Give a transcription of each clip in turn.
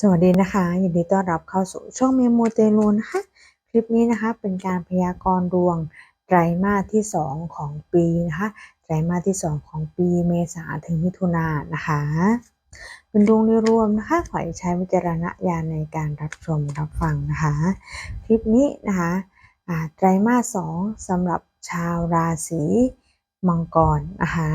สวัสดีนะคะยินดีต้อนรับเข้าสู่ช่องเมโมเตลูนะคะคลิปนี้นะคะเป็นการพยากรณ์ดวงไตรมาสที่ 2 ของปีนะคะไตรมาสที่ 2 ของปีเมษาถึงมิถุนายนนะคะ เป็นดวงโดยรวมนะคะขอให้ใช้วิจารณญาณในการรับชมรับฟังนะคะคลิปนี้นะคะไตรมาส2สำหรับชาวราศีมังกรนะคะ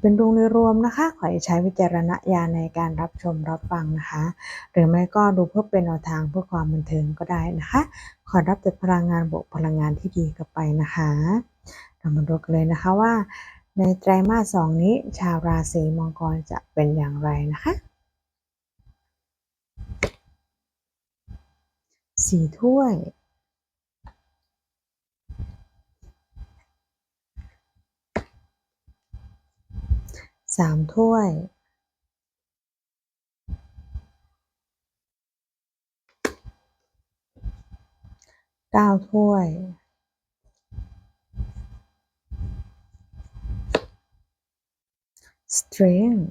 เป็นดวงโดยรวมนะคะ ขอให้ใช้วิจารณญาณในการรับชมรับฟังนะคะ หรือไม่ก็ดูเพื่อเป็นแนวทางเพื่อความบันเทิงก็ได้นะคะ ขอรับแต่พลังงานบวกพลังงานที่ดีกลับไปนะคะ เรามาดูกันเลยนะคะว่า ในไตรมาสสองนี้ ชาวราศีมังกรจะเป็นอย่างไรนะคะสี่ถ้วย สามถ้วย เก้าถ้วย strength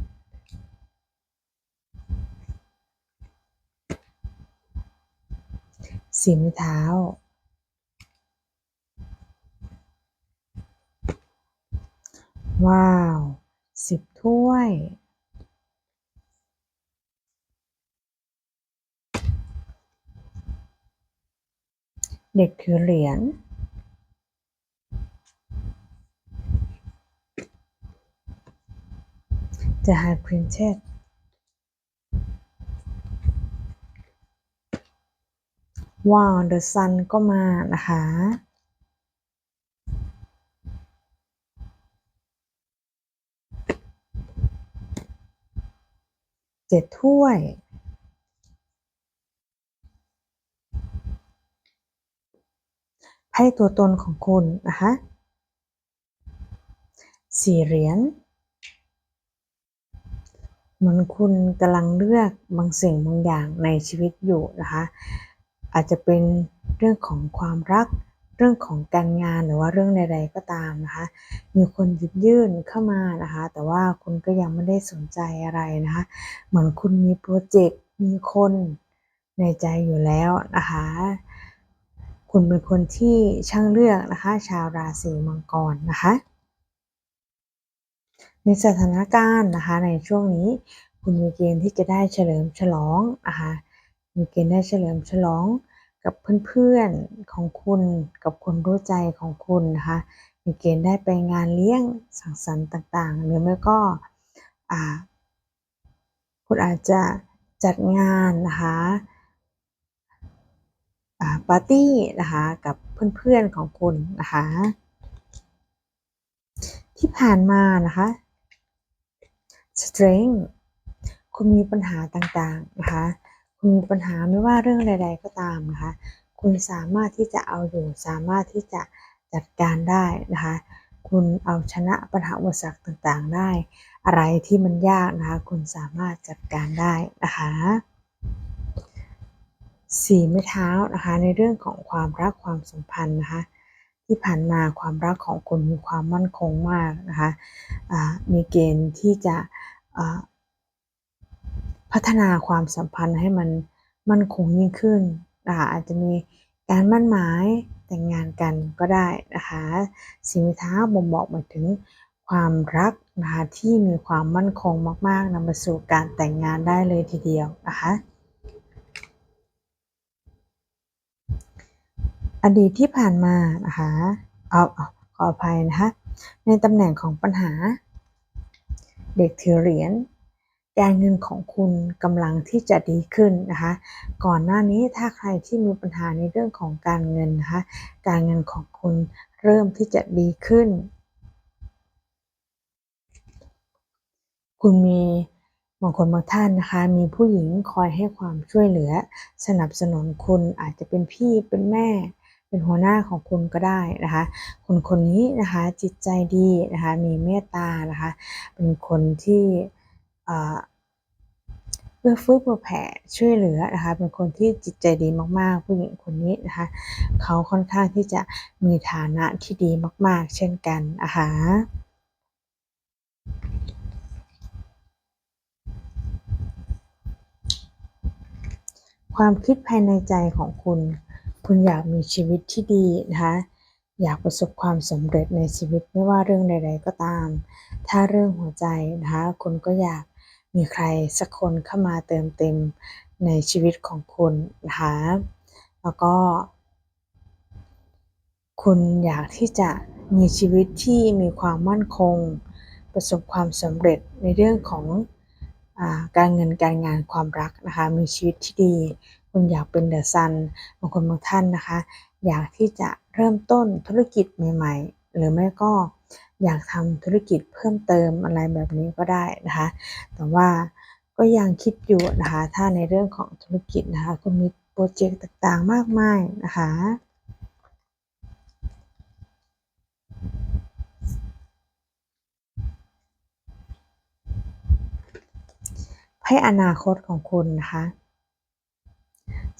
สีไม้เท้า ว้าว สิบถ้วย เด็กถือเหรียญ The High Princess ว้าว The Sun ก็มานะคะ เจ็ดถ้วยไพ่ตัวตนของคุณนะคะสี่เหรียญเหมือนคุณกำลังเลือกบางสิ่งบางอย่างในชีวิตอยู่นะคะ อาจจะเป็นเรื่องของความรัก เรื่องของการงานหรือว่าเรื่องใด ๆ ก็ตามนะคะ มีคนหยิบยื่นเข้ามานะคะ แต่ว่าคุณก็ยังไม่ได้สนใจอะไรนะคะ เหมือนคุณมีโปรเจกต์มีคนในใจอยู่แล้วนะคะ คุณเป็นคนที่ช่างเลือกนะคะ ชาวราศีมังกรนะคะในสถานการณ์นะคะในช่วงนี้ คุณมีเกณฑ์ที่จะได้เฉลิมฉลองนะคะมีเกณฑ์ได้เฉลิมฉลอง กับเพื่อนๆของคุณกับคนรู้ใจของคุณนะคะ มีเกณฑ์ได้ไปงานเลี้ยงสังสรรค์ต่างๆ หรือไม่ก็คุณอาจจะจัดงานนะคะปาร์ตี้นะคะกับเพื่อนๆของคุณนะคะที่ผ่านมานะคะ strength คุณมีปัญหาต่างๆนะคะ คุณมีปัญหาไม่ว่าเรื่องใด ๆ ก็ตามนะคะ คุณสามารถที่จะเอาอยู่ สามารถที่จะจัดการได้นะคะ คุณเอาชนะปัญหาอุปสรรคต่างๆได้ อะไรที่มันยากนะคะ คุณสามารถจัดการได้นะคะสีไม้เท้านะคะ ในเรื่องของความรักความสัมพันธ์นะคะ ที่ผ่านมาความรักของคุณมีความมั่นคงมากนะคะมีเกณฑ์ที่จะ พัฒนาความสัมพันธ์ให้มันมั่นคงยิ่งขึ้นนะคะอาจจะมีการมั่นหมายแต่งงานกันก็ได้นะคะสีมิท้าบ่งบอกหมายถึงความรักนะคะที่มีความมั่นคงมาก ๆนำไปสู่การแต่งงานได้เลยทีเดียวนะคะอดีตที่ผ่านมานะคะเอาขออภัยนะคะในตำแหน่งของปัญหา เด็กถือเหรียญ การเงินของคุณกำลังที่จะดีขึ้นนะคะ ก่อนหน้านี้ถ้าใครที่มีปัญหาในเรื่องของการเงินนะคะ การเงินของคุณเริ่มที่จะดีขึ้น คุณมีบางคนบางท่านนะคะ มีผู้หญิงคอยให้ความช่วยเหลือ สนับสนุนคุณอาจจะเป็นพี่เป็นแม่ เป็นหัวหน้าของคุณก็ได้นะคะ คนคนนี้นะคะจิตใจดีนะคะ มีเมตตานะคะ เป็นคนที่ เพื่อฟื้นฟูแผ่ช่วยเหลือนะคะเป็นคนที่จิตใจดีมากๆ ผู้หญิงคนนี้นะคะเขาค่อนข้างที่จะมีฐานะที่ดีมาก ๆ เช่นกันนะคะความคิดภายในใจของคุณ คุณอยากมีชีวิตที่ดีนะคะอยากประสบความสำเร็จในชีวิตไม่ว่าเรื่องใด ๆ ก็ตาม ถ้าเรื่องหัวใจนะคะคุณก็อยาก มีใครสักคนเข้ามาเติมเต็มในชีวิตของคุณนะคะแล้วก็ คุณอยากที่จะมีชีวิตที่มีความมั่นคง ประสบความสำเร็จในเรื่องของอการเงินการงานความรักนะคะมีชีวิตที่ดี คุณอยากเป็นเดอะซันบางคนบางท่านนะคะ อยากที่จะเริ่มต้นธุรกิจใหม่ ๆ หรือไม่ก็ อยากทำธุรกิจเพิ่มเติมอะไรแบบนี้ก็ได้นะคะ แต่ว่าก็ยังคิดอยู่นะคะ ถ้าในเรื่องของธุรกิจนะคะคุณมีโปรเจกต์ต่างๆมากมายนะคะให้อนาคตของคุณนะคะ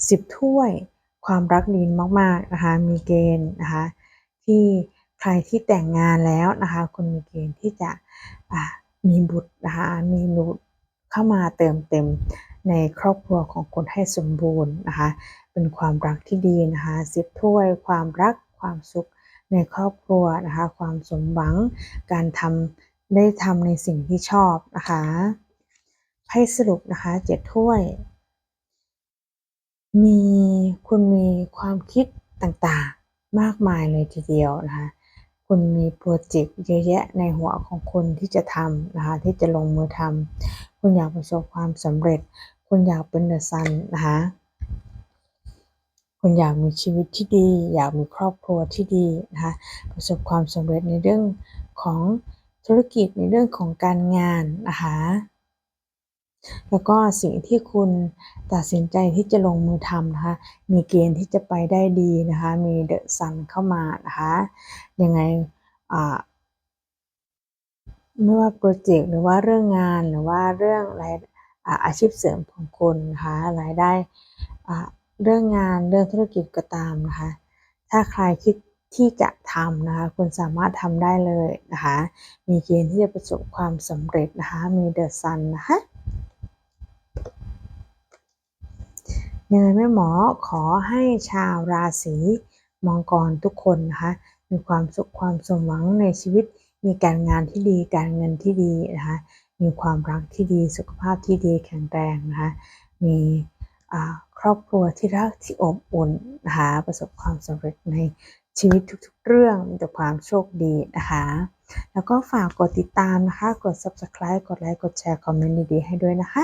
สิบถ้วยความรักดีมากๆนะคะ มีเกณฑ์นะคะที่ ใครที่แต่งงานแล้วนะคะคุณมีเกณฑ์ที่จะมีบุตรนะคะมีบุตรเข้ามาเติมเต็มในครอบครัวของคุณให้สมบูรณ์นะคะเป็นความรักที่ดีนะคะสิบถ้วยความรักความสุขในครอบครัวนะคะความสมหวังการทำได้ทำในสิ่งที่ชอบนะคะให้สรุปนะคะเจ็ดถ้วย มีคุณมีความคิดต่างๆมากมายเลยทีเดียวนะคะ คุณมีโปรเจกต์เยอะแยะในหัวของคุณที่จะทำนะคะที่จะลงมือทำคุณอยากประสบความสำเร็จ คุณอยากเป็นเดอะซันนะคะคุณอยากมีชีวิตที่ดี อยากมีครอบครัวที่ดีนะคะประสบความสำเร็จในเรื่องของธุรกิจในเรื่องของการงานนะคะ แล้วก็สิ่งที่คุณตัดสินใจที่จะลงมือทำนะคะ มีเกณฑ์ที่จะไปได้ดีนะคะ มีเดอะซันเข้ามานะคะ ยังไงไม่ว่าโปรเจกต์หรือว่าเรื่องงานหรือว่าเรื่องรายอาชีพเสริมของคุณนะคะรายได้เรื่องงานเรื่องธุรกิจก็ตามนะคะ ถ้าใครคิดที่จะทำนะคะ คุณสามารถทำได้เลยนะคะ มีเกณฑ์ที่จะประสบความสำเร็จนะคะ มีเดอะซันนะคะ ยังไงแม่หมอขอให้ชาวราศีมังกรทุกคนนะคะมีความสุขความสมหวังในชีวิต มีการงานที่ดีการเงินที่ดีนะคะมีความรักที่ดีสุขภาพที่ดีแข็งแรงนะคะมีครอบครัวที่รักที่อบอุ่นนะคะประสบความสำเร็จในชีวิตทุกๆ เรื่องมีแต่ความโชคดีนะคะแล้วก็ฝากกดติดตามนะคะ กด subscribe กดไลค์ กดแชร์ คอมเมนต์ดีๆ ให้ด้วยนะคะ